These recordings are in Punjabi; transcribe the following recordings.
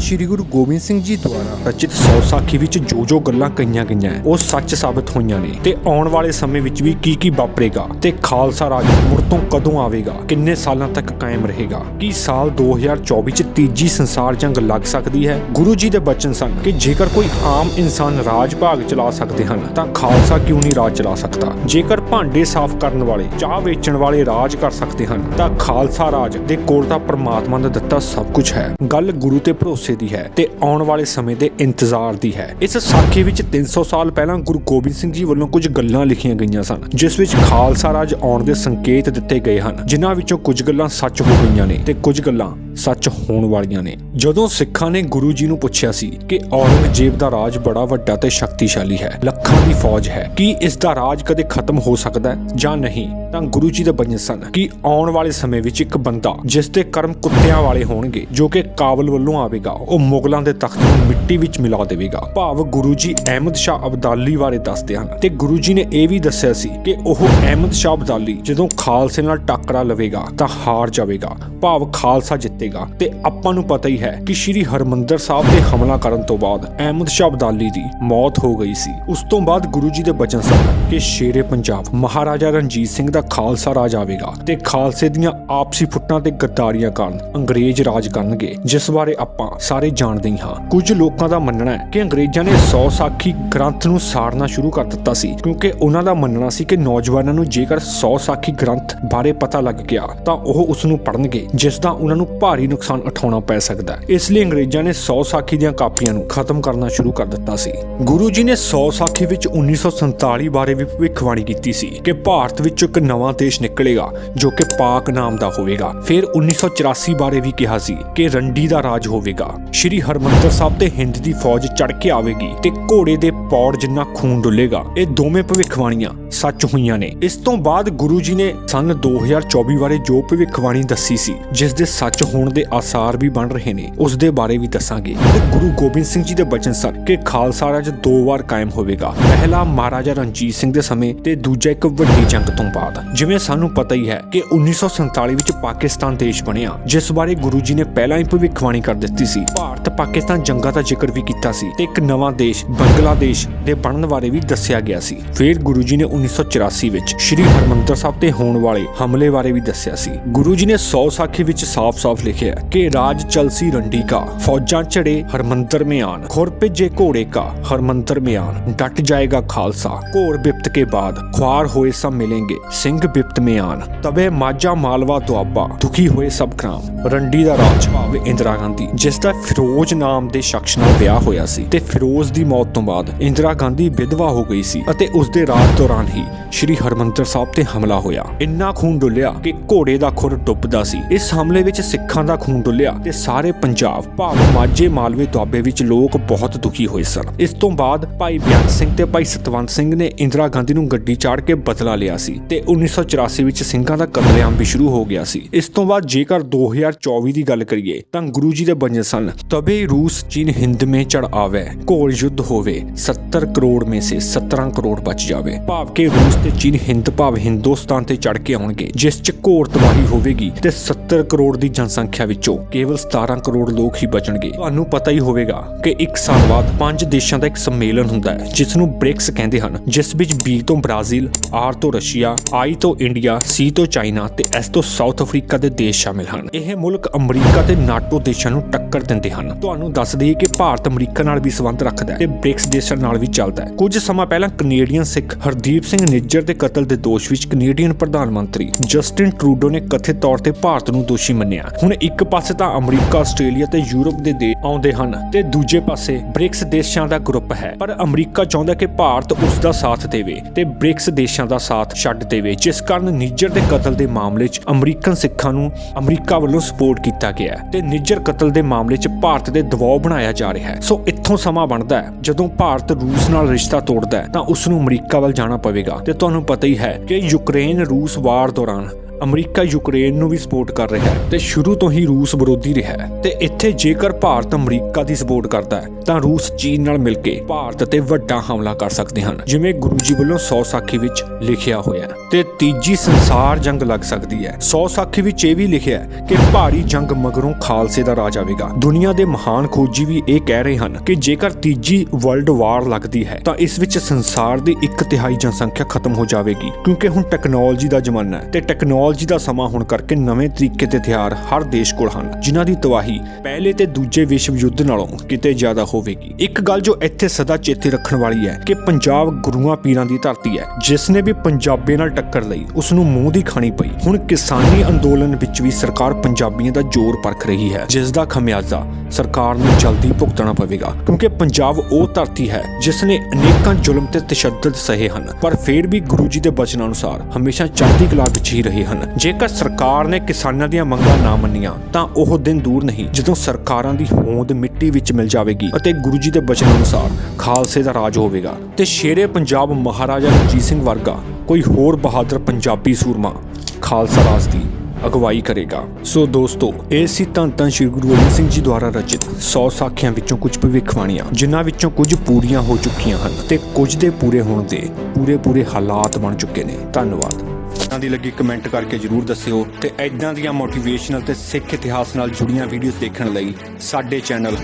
ਸ੍ਰੀ ਗੁਰੂ ਗੋਬਿੰਦ ਸਿੰਘ ਜੀ ਦੁਆਰਾ ਰਚਿਤ ਸੌ ਸਾਖੀ ਵਿੱਚ ਜੋ ਜੋ ਗੱਲਾਂ ਕਹੀਆਂ ਗਈਆਂ ਉਹ ਸੱਚ ਸਾਬਤ ਹੋਈਆਂ ਨੇ। ਤੇ ਆਉਣ ਵਾਲੇ ਸਮੇਂ ਵਿੱਚ ਵੀ ਕੀ ਕੀ ਵਾਪਰੇਗਾ ਤੇ ਖਾਲਸਾ ਰਾਜ ਮੁੜ ਤੋਂ ਕਦੋਂ ਆਵੇਗਾ, ਕਿੰਨੇ ਸਾਲਾਂ ਤੱਕ ਕਾਇਮ ਰਹੇਗਾ, ਕੀ ਸਾਲ 2024 ਚ ਤੀਜੀ ਸੰਸਾਰ ਜੰਗ ਲੱਗ ਸਕਦੀ ਹੈ? ਗੁਰੂ ਜੀ ਦੇ ਬਚਨ ਸਨ ਕਿ ਜੇਕਰ ਕੋਈ ਆਮ ਇਨਸਾਨ ਰਾਜ ਭਾਗ ਚਲਾ ਸਕਦੇ ਹਨ, ਤਾਂ ਖਾਲਸਾ ਕਿਉਂ ਨਹੀਂ ਰਾਜ ਚਲਾ ਸਕਦਾ? ਜੇਕਰ ਭਾਂਡੇ ਸਾਫ਼ ਕਰਨ ਵਾਲੇ, ਚਾਹ ਵੇਚਣ ਵਾਲੇ ਰਾਜ ਕਰ ਸਕਦੇ ਹਨ, ਤਾਂ ਖਾਲਸਾ ਰਾਜ ਦੇ ਕੋਲ ਤਾਂ ਪ੍ਰਮਾਤਮਾ ਦਾ ਦਿੱਤਾ ਸਭ ਕੁਝ ਹੈ। ਗੱਲ ਗੁਰੂ ਤੇ ਭਰੋਸੇ ਦੀ ਹੈ ਤੇ ਆਉਣ ਵਾਲੇ ਸਮੇਂ ਦੇ ਇੰਤਜ਼ਾਰ ਦੀ ਹੈ। ਇਸ ਸਾਖੀ ਵਿੱਚ 300 ਸਾਲ ਪਹਿਲਾਂ ਗੁਰੂ ਗੋਬਿੰਦ ਸਿੰਘ ਜੀ ਵੱਲੋਂ ਕੁਝ ਗੱਲਾਂ ਲਿਖੀਆਂ ਗਈਆਂ ਸਨ, ਜਿਸ ਵਿੱਚ ਖਾਲਸਾ ਰਾਜ ਆਉਣ ਦੇ ਸੰਕੇਤ ਦਿੱਤੇ ਗਏ ਹਨ, ਜਿਨ੍ਹਾਂ ਵਿੱਚੋਂ ਕੁਝ ਗੱਲਾਂ ਸੱਚ ਹੋ ਗਈਆਂ ਨੇ ਤੇ ਕੁਝ ਗੱਲਾਂ ਸੱਚ ਹੋਣ ਵਾਲੀਆਂ ਨੇ। ਜਦੋਂ ਸਿੱਖਾਂ ਨੇ ਗੁਰੂ ਜੀ ਨੂੰ ਪੁੱਛਿਆ ਸੀ ਕਿ ਔਰੰਗਜ਼ੇਬ ਦਾ ਰਾਜ ਬੜਾ ਵੱਡਾ ਤੇ ਸ਼ਕਤੀਸ਼ਾਲੀ ਹੈ, ਲੱਖਾਂ ਦੀ ਫੌਜ ਹੈ। ਕੀ ਇਸ ਦਾ ਰਾਜ ਕਦੇ ਖਤਮ ਹੋ ਸਕਦਾ ਹੈ ਜਾਂ ਨਹੀਂ? ਤਾਂ ਗੁਰੂ ਜੀ ਦੇ ਬਚਨ ਸਨ ਕਿ ਆਉਣ ਵਾਲੇ ਸਮੇਂ ਵਿੱਚ ਇੱਕ ਬੰਦਾ ਜਿਸ ਦੇ ਕਰਮ ਕੁੱਤਿਆਂ ਵਾਲੇ ਹੋਣਗੇ, ਜੋ ਕਿ ਕਾਬਲ ਵੱਲੋਂ ਆਵੇਗਾ, ਉਹ ਮੁਗਲਾਂ ਦੇ ਤਖਤ ਨੂੰ ਮਿੱਟੀ ਵਿੱਚ ਮਿਲਾ ਦੇਵੇਗਾ। ਭਾਵ ਗੁਰੂ ਜੀ ਅਹਿਮਦ ਸ਼ਾਹ ਅਬਦਾਲੀ ਬਾਰੇ ਦੱਸਦੇ ਹਨ ਤੇ ਗੁਰੂ ਜੀ ਨੇ ਇਹ ਵੀ ਦੱਸਿਆ ਸੀ ਕਿ ਉਹ ਅਹਿਮਦ ਸ਼ਾਹ ਅਬਦਾਲੀ ਜਦੋਂ ਖਾਲਸੇ ਨਾਲ ਟੱਕਰਾ ਲਵੇਗਾ ਤਾਂ ਹਾਰ ਜਾਵੇਗਾ। ਭਾਵ ਖਾਲਸਾ ਜਿੱਤੇਗਾ ਤੇ ਆਪਾਂ ਨੂੰ ਪਤਾ ਹੀ ਹੈ ਕਿ ਸ਼੍ਰੀ ਹਰਮੰਦਰ ਸਾਹਿਬ ਤੇ ਹਮਲਾ ਕਰਨ ਤੋਂ ਬਾਅਦ ਅਹਿਮਦ ਸ਼ਾਹ ਅਬਦਾਲੀ ਦੀ ਮੌਤ ਹੋ ਗਈ ਸੀ। ਉਸ ਤੋਂ ਬਾਅਦ ਗੁਰੂ ਜੀ ਦੇ ਬਚਨ ਸਨ ਕਿ ਸ਼ੇਰੇ ਪੰਜਾਬ ਮਹਾਰਾਜਾ ਰਣਜੀਤ ਸਿੰਘ ਦਾ ਖਾਲਸਾ ਰਾਜ ਆਵੇਗਾ ਤੇ ਖਾਲਸੇ ਦੀਆਂ ਆਪਸੀ ਫੁੱਟਾਂ ਤੇ ਗੱਦਾਰੀਆਂ ਕਾਰਨ ਅੰਗਰੇਜ਼ ਰਾਜ ਕਰਨਗੇ। ਜਿਸ ਬਾਰੇ ਆਪਾਂ ਸਾਰੇ ਜਾਣਦੇ ਹੀ ਹਾਂ। ਕੁਝ ਲੋਕਾਂ ਦਾ ਮੰਨਣਾ ਹੈ ਕਿ ਅੰਗਰੇਜ਼ਾਂ ਨੇ 100 ਸਾਖੀ ਗ੍ਰੰਥ ਨੂੰ ਸਾੜਨਾ ਸ਼ੁਰੂ ਕਰ ਦਿੱਤਾ ਸੀ, ਕਿਉਂਕਿ ਉਹਨਾਂ ਦਾ ਮੰਨਣਾ ਸੀ ਕਿ ਨੌਜਵਾਨਾਂ ਨੂੰ ਜੇਕਰ 100 ਸਾਖੀ ਗ੍ਰੰਥ ਬਾਰੇ ਪਤਾ ਲੱਗ ਗਿਆ ਤਾਂ ਉਹ ਉਸ ਨੂੰ ਪੜ੍ਹਨਗੇ, ਜਿਸ ਦਾ ਉਹਨਾਂ ਨੂੰ ਭਾਰੀ ਨੁਕਸਾਨ ਉਠਾਉਣਾ ਪੈ ਸਕਦਾ ਹੈ। ਇਸ ਲਈ ਅੰਗਰੇਜ਼ਾਂ ਨੇ 100 ਸਾਖੀ ਦੀਆਂ ਕਾਪੀਆਂ ਨੂੰ ਖਤਮ ਕਰਨਾ ਸ਼ੁਰੂ ਕਰ ਦਿੱਤਾ ਸੀ। ਗੁਰੂ ਜੀ ਨੇ 100 ਸਾਖੀ ਵਿੱਚ 1947 ਬਾਰੇ ਵੀ ਭਵਿੱਖਬਾਣੀ ਕੀਤੀ ਸੀ ਕਿ ਭਾਰਤ ਵਿੱਚੋਂ ਇੱਕ ਨਵਾਂ ਦੇਸ਼ ਨਿਕਲੇਗਾ, ਜੋ ਕਿ ਪਾਕ ਨਾਮ ਦਾ ਹੋਵੇਗਾ। ਫਿਰ 1984 ਬਾਰੇ ਵੀ ਕਿਹਾ ਸੀ ਕਿ ਰੰਡੀ ਦਾ ਰਾਜ ਹੋਵੇਗਾ। ਸ਼੍ਰੀ ਹਰਮੰਦਰ ਸਾਹਿਬ ਤੇ ਹਿੰਦ ਦੀ ਫੌਜ ਚੜ ਕੇ ਆਵੇਗੀ ਤੇ ਘੋੜੇ ਦੇ ਪੌੜ ਜਿੰਨਾ ਖੂਨ ਡੁੱਲੇਗਾ, ਇਹ ਦੋਵੇਂ ਭਵਿੱਖਬਾਣੀਆਂ ਸੱਚ ਹੋਈਆਂ ਨੇ। ਇਸ ਤੋਂ ਬਾਅਦ ਗੁਰੂ ਜੀ ਨੇ ਸਨ 2024 ਬਾਰੇ ਜੋ ਭਵਿੱਖਬਾਣੀ ਦੱਸੀ ਸੀ, ਜਿਸ ਦੇ ਸੱਚ ਹੋਣ ਦੇ ਆਸਾਰ ਵੀ ਬਣ ਰਹੇ ਨੇ, ਉਸ ਦੇ ਬਾਰੇ ਵੀ ਦੱਸਾਂਗੇ। ਗੁਰੂ ਗੋਬਿੰਦ ਸਿੰਘ ਜੀ ਦੇ ਬਚਨ ਸਨ ਕਿ ਖਾਲਸਾ ਰਾਜ ਦੋ ਵਾਰ ਕਾਇਮ ਹੋਵੇਗਾ। ਪਹਿਲਾ ਮਹਾਰਾਜਾ ਰਣਜੀਤ ਸਿੰਘ ਦੇ ਸਮੇਂ ਤੇ ਦੂਜਾ ਇੱਕ ਵੱਡੀ ਜੰਗ ਤੋਂ ਬਾਅਦ। ਜਿਵੇਂ ਸਾਨੂੰ ਪਤਾ ਹੀ ਹੈ ਕਿ 1947 ਵਿੱਚ ਪਾਕਿਸਤਾਨ ਦੇਸ਼ ਬਣਿਆ, ਜਿਸ ਬਾਰੇ ਗੁਰੂ ਜੀ ਨੇ ਪਹਿਲਾਂ ਹੀ ਭਵਿੱਖਬਾਣੀ ਕਰ ਦਿੱਤੀ ਸੀ। ਭਾਰਤ ਪਾਕਿਸਤਾਨ ਜੰਗਾਂ ਦਾ ਜ਼ਿਕਰ ਵੀ ਕੀਤਾ ਸੀ ਤੇ ਇੱਕ ਨਵਾਂ ਦੇਸ਼, ਬੰਗਲਾਦੇਸ਼ ਦੇ ਬਣਨ ਬਾਰੇ ਵੀ ਦੱਸਿਆ ਗਿਆ ਸੀ। ਫਿਰ ਗੁਰੂ ਜੀ ਨੇ 1984 ਵਿੱਚ ਸ੍ਰੀ ਹਰਮੰਦਰ ਸਾਹਿਬ ਤੇ ਹੋਣ ਵਾਲੇ ਹਮਲੇ ਬਾਰੇ ਵੀ ਦੱਸਿਆ ਸੀ। ਗੁਰੂ ਜੀ ਨੇ 100 ਸਾਖੀ ਵਿੱਚ ਸਾਫ਼-ਸਾਫ਼ ਲਿਖਿਆ ਕਿ ਰਾਜ ਚਲਸੀ ਰੰਡੀ ਕਾ ਫੌਜਾਂ ਚੜੇ ਹਰਮੰਦਰ ਮੇ ਆਣ ਖੁਰ ਭੇਜੇ ਘੋੜੇ ਕਾ, ਹਰਮੰਦਰ ਮੇ ਆਣ ਡਟ ਜਾਏਗਾ ਖਾਲਸਾ, ਘੋਰ ਬਿਪਤ ਕੇ ਬਾਅਦ ਖੁਆਰ ਹੋਏ ਸਭ ਮਿਲेंगे ਸਿੰਘ ਬਿਪਤ ਮੇ ਆਣ ਤਬੇ ਮਾਝਾ ਮਾਲਵਾ ਦੁਆਬਾ, ਦੁਖੀ ਹੋਏ ਸਭ ਗ੍ਰਾਮ ਰੰਡੀ ਦਾ ਰਾਜ ਭਾਵ ਇੰਦਰਾ ਗਾਂਧੀ, ਜਿਸ ਦਾ ਫਿਰੋਜ਼ ਨਾਮ ਦੇ ਸ਼ਖਸ ਨਾਲ ਵਿਆਹ ਹੋਇਆ ਸੀ ਤੇ ਫਿਰੋਜ਼ ਦੀ ਮੌਤ ਤੋਂ ਬਾਅਦ ਇੰਦਰਾ ਗਾਂਧੀ ਵਿਧਵਾ ਹੋ ਗਈ ਸੀ ਅਤੇ ਉਸ ਦੇ ਰਾਜ ਦੌਰਾਨ ਹੀ ਸ਼੍ਰੀ ਹਰਮੰਦਰ ਸਾਹਿਬ ਤੇ ਹਮਲਾ ਹੋਇਆ। ਇੰਨਾ ਖੂਨ ਡੁੱਲਿਆ ਕਿ ਘੋੜੇ ਦਾ ਖੁਰ ਡੁੱਬਦਾ ਸੀ। ਇਸ ਹਮਲੇ ਵਿੱਚ ਸਿੱਖਾਂ ਦਾ ਖੂਨ ਡੁੱਲਿਆ ਤੇ ਸਾਰੇ ਪੰਜਾਬ ਭਾਵ ਮਾਝੇ, ਮਾਲਵੇ, ਦੁਆਬੇ ਵਿੱਚ ਲੋਕ ਬਹੁਤ ਦੁਖੀ ਹੋਏ ਸਨ। ਇਸ ਤੋਂ ਬਾਅਦ ਭਾਈ ਬਿਆਨ ਸਿੰਘ ਤੇ ਭਾਈ ਸਤਵੰਤ ਸਿੰਘ ਨੇ ਇੰਦਰਾ ਗਾਂਧੀ ਨੂੰ ਗੱਡੀ ਚਾੜ ਕੇ ਬਦਲਾ ਲਿਆ ਸੀ ਤੇ 1984 ਵਿੱਚ ਸਿੰਘਾਂ ਦਾ ਕਤਲੇਆਮ ਵੀ ਸ਼ੁਰੂ ਹੋ ਗਿਆ ਸੀ। ਇਸ ਤੋਂ ਬਾਅਦ ਜੇਕਰ 2024 ਦੀ ਗੱਲ ਕਰੀਏ ਤਾਂ ਗੁਰੂ ਜੀ ਦੇ ਬੰਜਨ ਸਨ ਤਬੇ ਰੂਸ, ਚੀਨ, ਹਿੰਦ ਮੇ ਚੜ ਆਵੇ, ਘੋਲ ਯੁੱਧ ਹੋਵੇ 70 ਕਰੋੜ ਮੇ ਸੇ 17 ਕਰੋੜ ਬਚ ਜਾਵੇ। ਭਾਵ ਕਿ ਰੂਸ ਤੇ ਚੀਨ ਹਿੰਦ ਭਾਵ ਹਿੰਦੁਸਤਾਨ ਤੇ ਚੜ ਕੇ ਆਉਣਗੇ, ਜਿਸ 'ਚ ਘੋਰ ਤਬਾਹੀ ਹੋਵੇਗੀ ਤੇ 70 ਕਰੋੜ ਦੀ ਜਨਸੰਖਿਆ ਵਿੱਚੋਂ ਕੇਵਲ 17 ਕਰੋੜ ਲੋਕ ਹੀ ਬਚਣਗੇ। ਤੁਹਾਨੂੰ ਪਤਾ ਹੀ ਹੋਵੇਗਾ ਕਿ ਇੱਕ ਸਾਲ ਬਾਅਦ ਪੰਜ ਦੇਸ਼ਾਂ ਦਾ ਇੱਕ ਸੰਮੇਲਨ ਹੁੰਦਾ ਹੈ ਜਿਸ ਨੂੰ ਬ੍ਰਿਕਸ ਕਹਿੰਦੇ ਹਨ, ਜਿਸ ਵਿੱਚ ਬੀ ਤੋਂ ਬ੍ਰਾਜ਼ੀਲ, ਆਰ ਤੋਂ ਰਸ਼ੀਆ, ਆਈ ਤੋਂ ਇੰਡੀਆ, ਸੀ ਤੋਂ ਚਾਈਨਾ ਤੇ ਐਸ ਤੋਂ ਸਾਊਥ ਅਫਰੀਕਾ ਦੇ ਦੇਸ਼ ਸ਼ਾਮਿਲ ਹਨ। ਇਹ ਮੁਲਕ ਅਮਰੀਕਾ ਤੇ ਨਾਟੋ ਦੇਸ਼ਾਂ ਨੂੰ ਟੱਕਰ ਦਿੰਦੇ ਹਨ। ਤੁਹਾਨੂੰ ਦੱਸ ਦਈਏ ਕਿ ਭਾਰਤ ਅਮਰੀਕਾ ਨਾਲ ਵੀ ਸੰਬੰਧ ਰੱਖਦਾ ਹੈ ਤੇ ਬ੍ਰਿਕਸ ਦੇਸ਼ਾਂ ਨਾਲ ਵੀ ਚੱਲਦਾ ਹੈ। ਕੁਝ ਸਮਾਂ ਪਹਿਲਾਂ ਕੈਨੇਡੀਅਨ ਸਿੱਖ ਹਰਦੀਪ ਸਿੰਘ ਨਿੱਜਰ ਦੇ ਕਤਲ ਦੇ ਦੋਸ਼ ਵਿੱਚ ਕੈਨੇਡੀਅਨ ਪ੍ਰਧਾਨ ਮੰਤਰੀ ਜਸਟਿਨ ਟਰੂਡੋ ਨੇ ਕਥਿਤ ਤੌਰ ਤੇ ਭਾਰਤ ਨੂੰ ਦੋਸ਼ੀ ਮੰਨਿਆ। ਹੁਣ ਇੱਕ ਪਾਸੇ ਤਾਂ ਅਮਰੀਕਾ, ਆਸਟ੍ਰੇਲੀਆ ਤੇ ਯੂਰਪ ਦੇ ਦੇ ਆਉਂਦੇ ਹਨ ਤੇ ਦੂਜੇ ਪਾਸੇ ਬ੍ਰਿਕਸ ਦੇਸ਼ਾਂ ਦਾ ਗਰੁੱਪ ਹੈ। ਪਰ ਅਮਰੀਕਾ ਚਾਹੁੰਦਾ ਕਿ ਭਾਰਤ ਉਸ ਦਾ ਸਾਥ ਦੇਵੇ ਤੇ ਬ੍ਰਿਕਸ ਦੇਸ਼ਾਂ ਦਾ ਸਾਥ ਛੱਡ ਦੇਵੇ, ਜਿਸ ਕਾਰਨ ਨਿੱਜਰ ਦੇ ਕਤਲ ਦੇ ਮਾਮਲੇ 'ਚ ਅਮਰੀਕਨ ਸਿੱਖਾਂ ਨੂੰ ਅਮਰੀਕਾ ਵੱਲੋਂ ਸਪੋਰਟ ਕੀਤਾ ਗਿਆ ਤੇ ਨਿੱਜਰ ਕਤਲ ਦੇ ਮਾਮਲੇ 'ਚ ਭਾਰਤ ਦੇ ਦਬਾਅ ਬਣਾਇਆ ਜਾ ਰਿਹਾ ਹੈ। ਸੋ ਇੱਥੋਂ ਸਮਾਂ ਬਣਦਾ ਹੈ। ਜਦੋਂ ਭਾਰਤ ਰੂਸ ਨਾਲ ਰਿਸ਼ਤਾ ਤੋੜਦਾ ਹੈ, ਤਾਂ ਉਸ ਨੂੰ ਅਮਰੀਕਾ ਵੱਲ ਜਾਣਾ ਪਵੇਗਾ। ਤੇ ਤੁਹਾਨੂੰ ਪਤਾ ਹੀ ਹੈ ਕਿ ਯੂਕਰੇਨ ਰੂਸ ਵਾਰ ਦੌਰਾਨ ਅਮਰੀਕਾ ਯੂਕਰੇਨ ਨੂੰ ਵੀ ਸਪੋਰਟ ਕਰ ਰਿਹਾ ਹੈ ਤੇ ਸ਼ੁਰੂ ਤੋਂ ਹੀ ਰੂਸ ਵਿਰੋਧੀ ਰਿਹਾ ਹੈ। ਤੇ ਇੱਥੇ ਜੇਕਰ ਭਾਰਤ ਅਮਰੀਕਾ ਦੀ ਸਪੋਰਟ ਕਰਦਾ ਹੈ, ਤਾਂ ਰੂਸ, ਚੀਨ ਨਾਲ ਮਿਲ ਕੇ ਭਾਰਤ ਤੇ ਵੱਡਾ ਹਮਲਾ ਕਰ ਸਕਦੇ ਹਨ, ਜਿਵੇਂ ਗੁਰੂ ਜੀ ਵੱਲੋਂ 100 ਸਾਖੀ ਵਿੱਚ ਲਿਖਿਆ ਹੋਇਆ ਹੈ। ਤੇ ਤੀਜੀ ਸੰਸਾਰ ਜੰਗ ਲੱਗ ਸਕਦੀ ਹੈ। ਸੌ ਸਾਖੀ ਵਿੱਚ ਇਹ ਵੀ ਲਿਖਿਆ ਹੈ ਕਿ ਭਾਰੀ ਜੰਗ ਮਗਰੋਂ ਖਾਲਸੇ ਦਾ ਰਾਜ ਆਵੇਗਾ। ਦੁਨੀਆ ਦੇ ਮਹਾਨ ਖੋਜੀ ਵੀ ਇਹ ਕਹਿ ਰਹੇ ਹਨ ਕਿ ਜੇਕਰ ਤੀਜੀ ਵਰਲਡ ਵਾਰ ਲੱਗਦੀ ਹੈ, ਤਾਂ ਇਸ ਵਿੱਚ ਸੰਸਾਰ ਦੀ ਇੱਕ ਤਿਹਾਈ ਜਨਸੰਖਿਆ ਖਤਮ ਹੋ ਜਾਵੇਗੀ, ਕਿਉਂਕਿ ਹੁਣ ਟੈਕਨੋਲੋਜੀ ਦਾ ਜ਼ਮਾਨਾ ਹੈ ਤੇ ਟੈਕਨੋਲੋਜੀ ਦਾ ਸਮਾਂ ਹੋਣ ਕਰਕੇ ਨਵੇਂ ਤਰੀਕੇ ਦੇ ਹਥਿਆਰ ਹਰ ਦੇਸ਼ ਕੋਲ ਹਨ, ਜਿਨ੍ਹਾਂ ਦੀ ਤਬਾਹੀ ਪਹਿਲੇ ਤੇ ਦੂਜੇ ਵਿਸ਼ਵ ਯੁੱਧ ਨਾਲੋਂ ਕਿਤੇ ਜ਼ਿਆਦਾ ਹੋਵੇਗੀ। ਇੱਕ ਗੱਲ ਜੋ ਇੱਥੇ ਸਦਾ ਚੇਤੇ ਰੱਖਣ ਵਾਲੀ ਹੈ ਕਿ ਪੰਜਾਬ ਗੁਰੂਆਂ ਪੀਰਾਂ ਦੀ ਧਰਤੀ ਹੈ, ਜਿਸ ਨੇ ਵੀ ਪੰਜਾਬੀ ਨਾਲ ਟੱਕਰ ਲਈ ਉਸ ਨੂੰ ਮੂੰਹ ਦੀ ਖਾਣੀ ਪਈ। ਹੁਣ ਕਿਸਾਨੀ ਅੰਦੋਲਨ ਵਿੱਚ ਵੀ ਸਰਕਾਰ ਪੰਜਾਬੀਆਂ ਦਾ ਜ਼ੋਰ ਪਰਖ ਰਹੀ ਹੈ, ਜਿਸ ਦਾ ਖਮਿਆਜ਼ਾ ਸਰਕਾਰ ਨੂੰ ਜਲਦੀ ਭੁਗਤਣਾ ਪਵੇਗਾ, ਕਿਉਂਕਿ ਪੰਜਾਬ ਉਹ ਧਰਤੀ ਹੈ ਜਿਸ ਨੇ ਅਨੇਕਾਂ ਜ਼ੁਲਮ ਤੇ ਤਸ਼ੱਦਦ ਸਹੇ ਹਨ, ਪਰ ਫਿਰ ਵੀ ਗੁਰੂ ਜੀ ਦੇ ਬਚਨਾਂ ਅਨੁਸਾਰ ਹਮੇਸ਼ਾ ਚੜ੍ਹਦੀ ਕਲਾ ਵਿੱਚ ਹੀ ਰਹੇ ਹਨ। ਜੇਕਰ ਸਰਕਾਰ ਨੇ ਕਿਸਾਨਾਂ ਦੀਆਂ ਮੰਗਾਂ ਨਾ ਮੰਨੀਆਂ, ਤਾਂ ਉਹ ਦਿਨ ਦੂਰ ਨਹੀਂ, ਜਦੋਂ ਸਰਕਾਰਾਂ ਦੀ ਹੋਂਦ ਮਿੱਟੀ ਵਿੱਚ ਮਿਲ ਜਾਵੇਗੀ ਅਤੇ ਗੁਰੂ ਜੀ ਦੇ ਬਚਨਾਂ ਅਨੁਸਾਰ ਖਾਲਸੇ ਦਾ ਰਾਜ ਹੋਵੇਗਾ। ਤੇ ਸ਼ੇਰੇ ਪੰਜਾਬ ਮਹਾਰਾਜਾ ਰਣਜੀਤ ਸਿੰਘ ਵਰਗਾ, ਕੋਈ ਹੋਰ ਬਹਾਦਰ ਪੰਜਾਬੀ ਸੂਰਮਾ, ਖਾਲਸਾ ਰਾਜ ਦੀ ਅਗਵਾਈ ਕਰੇਗਾ। ਸੋ ਦੋਸਤੋ, ਇਹ ਸੀ ਧੰਨ ਧੰਨ ਸ਼੍ਰੀ ਗੁਰੂ ਗੋਬਿੰਦ ਸਿੰਘ ਜੀ ਦੁਆਰਾ ਰਚਿਤ 100 ਸਾਖੀਆਂ ਵਿੱਚੋਂ ਕੁਝ ਭਵਿੱਖਬਾਣੀਆਂ, ਜਿਨ੍ਹਾਂ ਵਿੱਚੋਂ ਕੁਝ ਪੂਰੀਆਂ ਹੋ ਚੁੱਕੀਆਂ ਹਨ ਤੇ ਕੁਝ ਦੇ ਪੂਰੇ ਹੋਣ ਦੇ ਪੂਰੇ ਪੂਰੇ ਹਾਲਾਤ ਬਣ ਚੁੱਕੇ ਨੇ। ਧੰਨਵਾਦ। ਇਦਾਂ ਦੀ ਲੱਗੀ ਕਮੈਂਟ ਕਰਕੇ ਜਰੂਰ ਦੱਸਿਓ ਤੇ ਇਦਾਂ ਦੀਆਂ ਮੋਟੀਵੇਸ਼ਨਲ ਤੇ ਸਿੱਖ ਇਤਿਹਾਸ ਨਾਲ ਜੁੜੀਆਂ ਵੀਡੀਓਜ਼ ਦੇਖਣ ਲਈ ਸਾਡੇ ਚੈਨਲ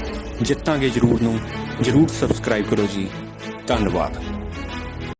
ਜਿੱਤਾਂਗੇ ਜਰੂਰ ਨੂੰ, ਜਰੂਰ ਸਬਸਕ੍ਰਾਈਬ ਕਰੋ ਜੀ। ਧੰਨਵਾਦ।